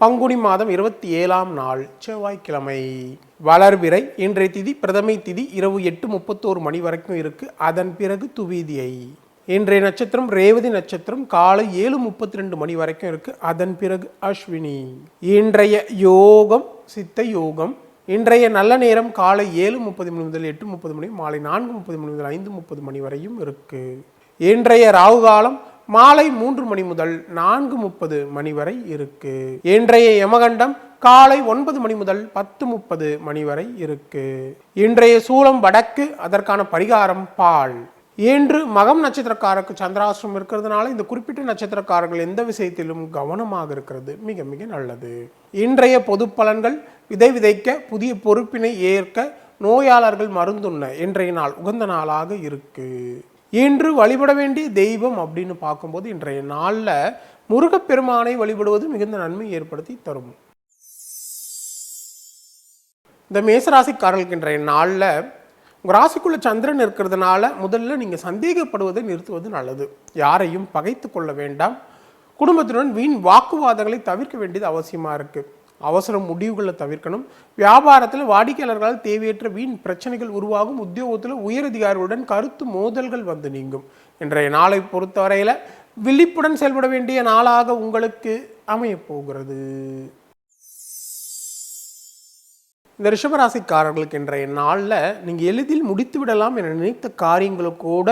பங்குனி மாதம் இருபத்தி ஏழாம் நாள் செவ்வாய்க்கிழமை. வளர்விரை இன்றைய திதி பிரதமை திதி இரவு எட்டு முப்பத்தோரு மணி வரைக்கும் இருக்கு. அதன் பிறகு துவீதியை. இன்றைய நட்சத்திரம் ரேவதி நட்சத்திரம் காலை ஏழு முப்பத்தி ரெண்டு மணி வரைக்கும் இருக்கு. அதன் பிறகு அஸ்வினி. இன்றைய யோகம் சித்த யோகம். இன்றைய நல்ல நேரம் காலை ஏழு முப்பது மணி முதல் எட்டு முப்பது மணி மாலை நான்கு முப்பது மணி முதல் ஐந்து முப்பது மணி வரையும் இருக்கு. இன்றைய ராகு காலம் மாலை மூன்று மணி முதல் நான்கு முப்பது மணி வரை இருக்கு. இன்றைய யமகண்டம் காலை ஒன்பது மணி முதல் பத்து முப்பது மணி வரை இருக்கு. இன்றைய சூலம் வடக்கு அதற்கான பரிகாரம் பால். இன்று மகம் நட்சத்திரக்காரருக்கு சந்திராசிரம் இருக்கிறதுனால இந்த குறிப்பிட்ட நட்சத்திரக்காரர்கள் எந்த விஷயத்திலும் கவனமாக இருக்கிறது. மிக மிக நல்லது. இன்றைய பொது பலன்கள் விதை விதைக்க புதிய பொறுப்பினை ஏற்க நோயாளர்கள் மருந்துண்ண இன்றைய நாள் உகந்த நாளாக இருக்கு. இன்று வழிபட வேண்டிய தெய்வம் அப்படின்னு பார்க்கும்போது இன்றைய நாளில் முருகப்பெருமானை வழிபடுவது மிகுந்த நன்மை ஏற்படுத்தி தரும். இந்த மேசராசிக்காரர்களுக்கு இன்றைய நாளில் உங்கள் ராசிக்குள்ள சந்திரன் இருக்கிறதுனால முதல்ல நீங்கள் சந்தேகப்படுவதை நிறுத்துவது நல்லது. யாரையும் பகைத்து கொள்ள வேண்டாம். குடும்பத்துடன் வீண் வாக்குவாதங்களை தவிர்க்க வேண்டியது அவசியமாக இருக்குது அவசர முடிவுகளை தவிர்க்கணும். வியாபாரத்தில் வாடிக்கையாளர்களால் தேவையற்ற வீண் பிரச்சனைகள் உருவாகும். உத்தியோகத்தில் உயரதிகாரிகளுடன் கருத்து மோதல்கள் வந்து நீங்கும். இன்றைய நாளை பொறுத்தவரையில் விழிப்புடன் செயல்பட வேண்டிய நாளாக உங்களுக்கு அமையப் போகிறது. இந்த ரிஷபராசிக்காரர்களுக்கு இன்றைய நாளில் நீங்கள் எளிதில் முடித்து விடலாம் என நினைத்த காரியங்களை கூட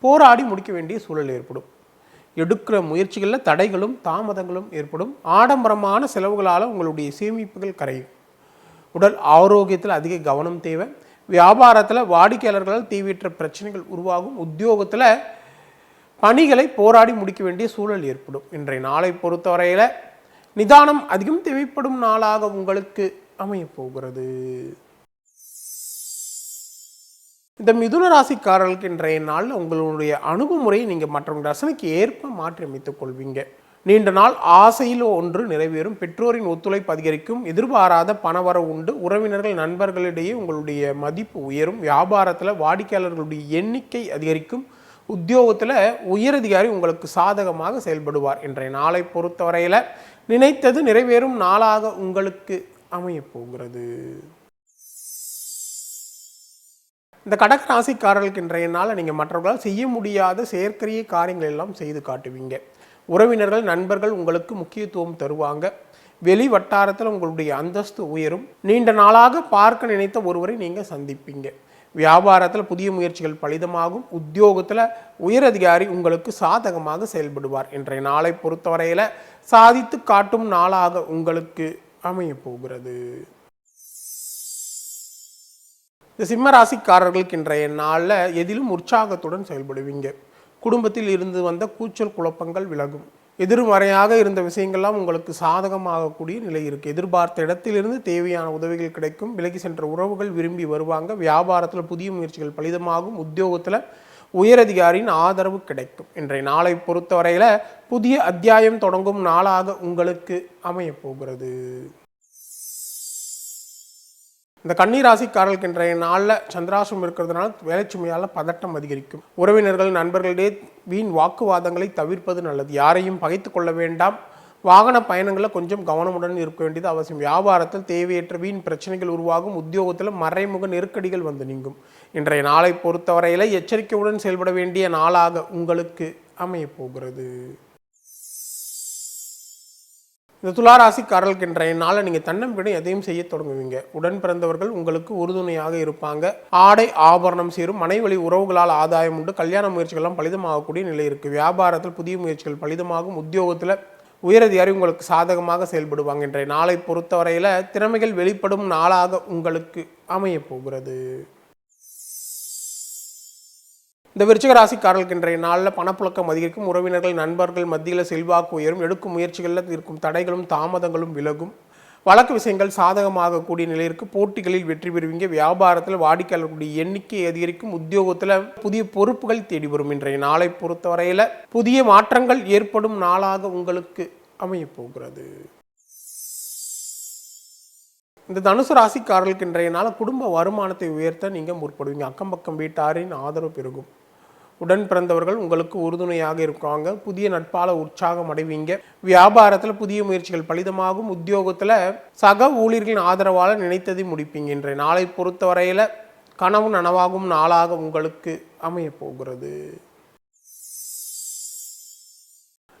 போராடி முடிக்க வேண்டிய சூழல் ஏற்படும். எடுக்கிற முயற்சிகளில் தடைகளும் தாமதங்களும் ஏற்படும். ஆடம்பரமான செலவுகளால் உங்களுடைய சேமிப்புகள் கரையும். உடல் ஆரோக்கியத்தில் அதிக கவனம் தேவை. வியாபாரத்தில் வாடிக்கையாளர்களால் தீவிர பிரச்சனைகள் உருவாகும். உத்தியோகத்தில் பணிகளை போராடி முடிக்க வேண்டிய சூழல் ஏற்படும். இன்றைய நாளை பொறுத்தவரையில் நிதானம் அதிகம் தேவைப்படும் நாளாக உங்களுக்கு அமையப் போகிறது. இந்த மிதுன ராசிக்காரர்களுக்கு இன்றைய நாளில் உங்களுடைய அணுகுமுறையை நீங்கள் மற்றவங்க ரசனைக்கு ஏற்ப மாற்றி அமைத்துக் கொள்வீங்க. நீண்ட நாள் ஆசையில் ஒன்று நிறைவேறும் பெற்றோரின் ஒத்துழைப்பு அதிகரிக்கும் எதிர்பாராத பணவரவு உண்டு உறவினர்கள் நண்பர்களிடையே உங்களுடைய மதிப்பு உயரும் வியாபாரத்தில் வாடிக்கையாளர்களுடைய எண்ணிக்கை அதிகரிக்கும் உத்தியோகத்தில் உயரதிகாரி உங்களுக்கு சாதகமாக செயல்படுவார். இன்றைய நாளை பொறுத்தவரையில் நினைத்தது நிறைவேறும் நாளாக உங்களுக்கு அமையப் போகிறது. இந்த கடக ராசிக்காரர்களுக்கு இன்றைய நாளில் நீங்கள் மற்றவர்களால் செய்ய முடியாத செயற்கரிய காரியங்கள் எல்லாம் செய்து காட்டுவீங்க. உறவினர்கள் நண்பர்கள் உங்களுக்கு முக்கியத்துவம் தருவாங்க. வெளி வட்டாரத்தில் உங்களுடைய அந்தஸ்து உயரும். நீண்ட நாளாக பார்க்க நினைத்த ஒருவரை நீங்கள் சந்திப்பீங்க. வியாபாரத்தில் புதிய முயற்சிகள் பலிதமாகும். உத்தியோகத்தில் உயரதிகாரி உங்களுக்கு சாதகமாக செயல்படுவார் இன்றைய நாளை பொறுத்தவரையில் சாதித்து காட்டும் நாளாக உங்களுக்கு அமையப் போகிறது. இந்த சிம்ம ராசிக்காரர்களுக்கு இன்றைய நாளில் எதிலும் உற்சாகத்துடன் செயல்படுவீங்க. குடும்பத்தில் இருந்து வந்த கூச்சல் குழப்பங்கள் விலகும். எதிர்மறையாக இருந்த விஷயங்கள்லாம் உங்களுக்கு சாதகமாகக்கூடிய நிலை இருக்குது எதிர்பார்த்த இடத்திலிருந்து தேவையான உதவிகள் கிடைக்கும். விலகி சென்ற உறவுகள் விரும்பி வருவாங்க. வியாபாரத்தில் புதிய முயற்சிகள் பலிதமாகும். உத்தியோகத்தில் உயரதிகாரியின் ஆதரவு கிடைக்கும். இன்றைய நாளை பொறுத்தவரையில் புதிய அத்தியாயம் தொடங்கும் நாளாக உங்களுக்கு அமையப் போகிறது. இந்த கன்னிராசிக்காரர்களுக்கு இன்றைய நாளில் சந்திராசம் இருக்கிறதுனால வேலைச்சுமையால் பதட்டம் அதிகரிக்கும். உறவினர்கள் நண்பர்களிடையே வீண் வாக்குவாதங்களை தவிர்ப்பது நல்லது. யாரையும் பகைத்து கொள்ள வேண்டாம். வாகன பயணங்களை கொஞ்சம் கவனமுடன் இருக்க வேண்டியது அவசியம். வியாபாரத்தில் தேவையற்ற வீண் பிரச்சனைகள் உருவாகும். உத்தியோகத்தில் மறைமுக நெருக்கடிகள் வந்து நீங்கும். இன்றைய நாளை பொறுத்தவரையில் எச்சரிக்கையுடன் செயல்பட வேண்டிய நாளாக உங்களுக்கு அமையப் போகிறது. இந்த துளாராசிக்காரர்களுக்கு இன்றைய நாளில் நீங்கள் தன்னம்பிக்கை எதையும் செய்ய தொடங்குவீங்க. உடன் பிறந்தவர்கள் உங்களுக்கு உறுதுணையாக இருப்பாங்க. ஆடை ஆபரணம் சேரும். மனைவழி உறவுகளால் ஆதாயம் உண்டு. கல்யாண முயற்சிகள்லாம் பலிதமாகக்கூடிய நிலை இருக்குது வியாபாரத்தில் புதிய முயற்சிகள் பலிதமாகும். உத்தியோகத்தில் உயரதிகாரி உங்களுக்கு சாதகமாக செயல்படுவாங்க. இன்றைய நாளை பொறுத்தவரையில் திறமைகள் வெளிப்படும் நாளாக உங்களுக்கு அமையப் போகிறது. இந்த விருச்சிக ராசிக்காரர்களுக்கு இன்றைய நாளில் பணப்புழக்கம் அதிகரிக்கும். உறவினர்கள் நண்பர்கள் மத்தியில் செல்வாக்கு உயரும். எடுக்கும் முயற்சிகளில் இருக்கும் தடைகளும் தாமதங்களும் விலகும். வழக்கு விஷயங்கள் சாதகமாகக்கூடிய நிலையிற்கு போட்டிகளில் வெற்றி பெறுவீங்க. வியாபாரத்தில் வாடிக்கையாளர்களுடைய எண்ணிக்கை அதிகரிக்கும். உத்தியோகத்தில் புதிய பொறுப்புகள் தேடி வரும். இன்றைய நாளை பொறுத்தவரையில் புதிய மாற்றங்கள் ஏற்படும் நாளாக உங்களுக்கு அமையப் போகிறது இந்த தனுசு ராசிக்காரர்களுக்கு இன்றைய நாள் குடும்ப வருமானத்தை உயர்த்த நீங்கள் முற்படுவீங்க. அக்கம் பக்கம் வீட்டாரின் ஆதரவு பெருகும். உடன் பிறந்தவர்கள் உங்களுக்கு உறுதுணையாக இருக்காங்க. புதிய நட்பால உற்சாகம் அடைவீங்க. வியாபாரத்தில் புதிய முயற்சிகள் பலிதமாகும். உத்தியோகத்தில் சக ஊழியர்களின் ஆதரவால் நினைத்ததை முடிப்பீங்க. இன்றைய நாளை பொறுத்தவரையில் கனவு நனவாகும் நாளாக உங்களுக்கு அமையப் போகிறது.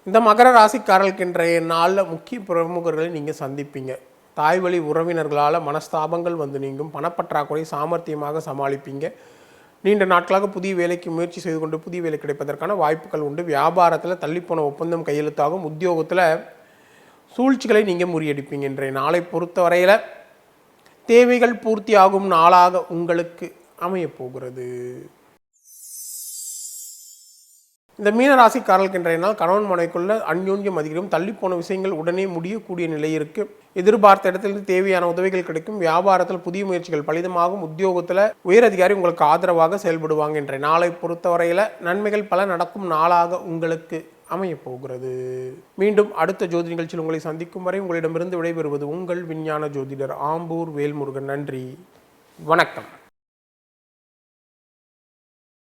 இந்த மகர ராசிக்காரர்களுக்கு இன்றைய நாளில் முக்கிய பிரமுகர்களை நீங்கள் சந்திப்பீங்க. தாய்வழி உறவினர்களால் மனஸ்தாபங்கள் வந்து நீங்கும். பணப்பற்றாக்குறை சாமர்த்தியமாக சமாளிப்பீங்க. நீண்ட நாட்களாக புதிய வேலைக்கு முயற்சி செய்து கொண்டு புதிய வேலை கிடைப்பதற்கான வாய்ப்புகள் உண்டு. வியாபாரத்தில் தள்ளிப்போன ஒப்பந்தம் கையெழுத்தாகும். உத்தியோகத்தில் சூழ்ச்சிகளை நீங்கள் முறியடிப்பீங்க இன்றைய நாளை பொறுத்தவரையில் தேவைகள் பூர்த்தியாகும் நாளாக உங்களுக்கு அமையப் போகிறது. இந்த மீனராசிக்காரர்களுக்கு இன்றைய நாள் கணவன் மனைக்குள்ள அந்யோன்யம் அதிகரிக்கும் தள்ளி போன விஷயங்கள் உடனே முடியக்கூடிய நிலை இருக்கு. எதிர்பார்த்த இடத்திலிருந்து தேவையான உதவிகள் கிடைக்கும். வியாபாரத்தில் புதிய முயற்சிகள் பலிதமாகும். உத்தியோகத்தில் உயரதிகாரி உங்களுக்கு ஆதரவாக செயல்படுவாங்க இன்றைய நாளை பொறுத்தவரையில் நன்மைகள் பல நடக்கும் நாளாக உங்களுக்கு அமையப் போகிறது மீண்டும் அடுத்த ஜோதி நிகழ்ச்சியில் உங்களை சந்திக்கும் வரை உங்களிடமிருந்து விடைபெறுவது உங்கள் விஞ்ஞான ஜோதிடர் ஆம்பூர் வேல்முருகன். நன்றி. வணக்கம்.